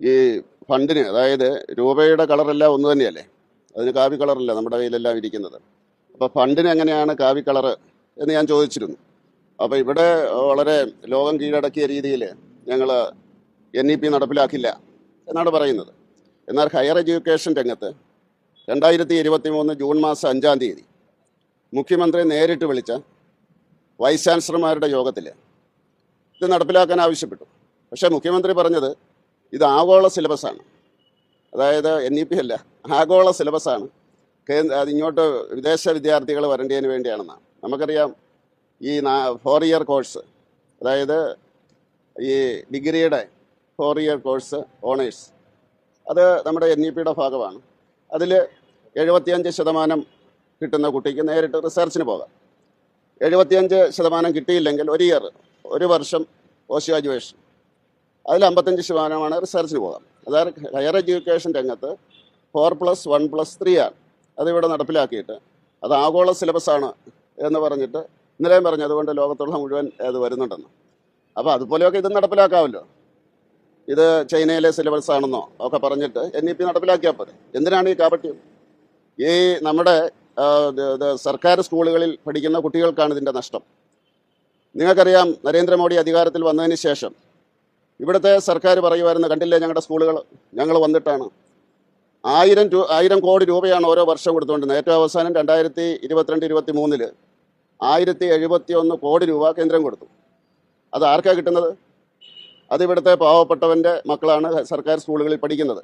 ഈ ഫണ്ടിന് അതായത് രൂപയുടെ കളറെല്ലാം ഒന്ന് തന്നെയല്ലേ? അതിന് കാവി കളറല്ല നമ്മുടെ കയ്യിലെല്ലാം ഇരിക്കുന്നത്. അപ്പോൾ ഫണ്ടിന് എങ്ങനെയാണ് കാവി കളറ് എന്ന് ഞാൻ ചോദിച്ചിരുന്നു. അപ്പോൾ ഇവിടെ വളരെ ലോകം കീഴടക്കിയ രീതിയിൽ ഞങ്ങൾ എൻ ഇ പി നടപ്പിലാക്കില്ല എന്നാണ് പറയുന്നത്. എന്നാൽ ഹയർ എഡ്യൂക്കേഷൻ രംഗത്ത് രണ്ടായിരത്തി ഇരുപത്തി മൂന്ന് ജൂൺ മാസം അഞ്ചാം തീയതി മുഖ്യമന്ത്രി നേരിട്ട് വിളിച്ച വൈസ് ചാൻസലർമാരുടെ യോഗത്തിൽ ഇത് നടപ്പിലാക്കാൻ ആവശ്യപ്പെട്ടു. പക്ഷേ മുഖ്യമന്ത്രി പറഞ്ഞത് ഇത് ആഗോള സിലബസാണ്. അതായത് എൻ ഇ പി അല്ല ആഗോള സിലബസാണ്. കേന്ദ്ര അത് ഇങ്ങോട്ട് വിദേശ വിദ്യാർത്ഥികൾ വരേണ്ടതിന് വേണ്ടിയാണെന്നാണ്. നമുക്കറിയാം ഈ ഫോർ ഇയർ കോഴ്സ് അതായത് ഈ ഡിഗ്രിയുടെ ഫോർ ഇയർ കോഴ്സ് ഓണേഴ്സ് അത് നമ്മുടെ എൻ ഇ പിയുടെ ഭാഗമാണ്. അതിൽ എഴുപത്തിയഞ്ച് ശതമാനം കിട്ടുന്ന കുട്ടിക്ക് നേരിട്ട് റിസർച്ചിന് പോകാം. എഴുപത്തിയഞ്ച് ശതമാനം കിട്ടിയില്ലെങ്കിൽ ഒരു ഇയർ ഒരു വർഷം പോസ്റ്റ് ഗ്രാജുവേഷൻ അതിൽ അമ്പത്തഞ്ച് ശതമാനമാണ് റിസർച്ചിന് പോകാം. അതായത് ഹയർ എഡ്യൂക്കേഷൻ രംഗത്ത് four plus one plus three ആണ്. അതിവിടെ നടപ്പിലാക്കിയിട്ട് അത് ആഗോള സിലബസാണ് എന്ന് പറഞ്ഞിട്ട് ഇന്നലെയും പറഞ്ഞു അതുകൊണ്ട് ലോകത്തുള്ള മുഴുവൻ അത് വരുന്നുണ്ടെന്ന്. അപ്പോൾ അതുപോലെയൊക്കെ ഇത് നടപ്പിലാക്കാമല്ലോ ഇത് ചൈനയിലെ സിലബസ് ആണെന്നോ ഒക്കെ പറഞ്ഞിട്ട് എൻ ഇ പി നടപ്പിലാക്കിയാൽ പോരെ. എന്തിനാണ് ഈ കാപട്യം? ഈ നമ്മുടെ സർക്കാർ സ്കൂളുകളിൽ പഠിക്കുന്ന കുട്ടികൾക്കാണ് ഇതിന്റെ നഷ്ടം. നിങ്ങൾക്കറിയാം നരേന്ദ്രമോദി അധികാരത്തിൽ വന്നതിന് ശേഷം ഇവിടുത്തെ സർക്കാർ പറയുമായിരുന്നു കണ്ടില്ലേ ഞങ്ങളുടെ സ്കൂളുകൾ ഞങ്ങൾ വന്നിട്ടാണ്. ആയിരം രൂ ആയിരം കോടി രൂപയാണ് ഓരോ വർഷം കൊടുത്തുകൊണ്ടിരുന്നത് ഏറ്റവും അവസാനം രണ്ടായിരത്തി ഇരുപത്തിരണ്ട് ഇരുപത്തി മൂന്നിൽ ആയിരത്തി എഴുപത്തി ഒന്ന് കോടി രൂപ കേന്ദ്രം കൊടുത്തു. അത് ആർക്കാണ് കിട്ടുന്നത്? അത് ഇവിടുത്തെ പാവപ്പെട്ടവന്റെ മക്കളാണ് സർക്കാർ സ്കൂളുകളിൽ പഠിക്കുന്നത്.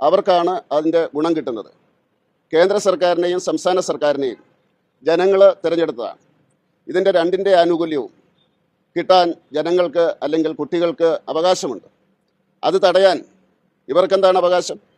അവർക്കാണ് അതിന്റെ ഗുണം കിട്ടുന്നത്. കേന്ദ്ര സർക്കാരിനെയും സംസ്ഥാന സർക്കാരിനെയും ജനങ്ങൾ തിരഞ്ഞെടുത്തതാണ്. ഇതിന്റെ രണ്ടിന്റെ ആനുകൂല്യവും കിട്ടാൻ ജനങ്ങൾക്ക് അല്ലെങ്കിൽ കുട്ടികൾക്ക് അവകാശമുണ്ട്. അത് തടയാൻ ഇവർക്കെന്താണ് അവകാശം?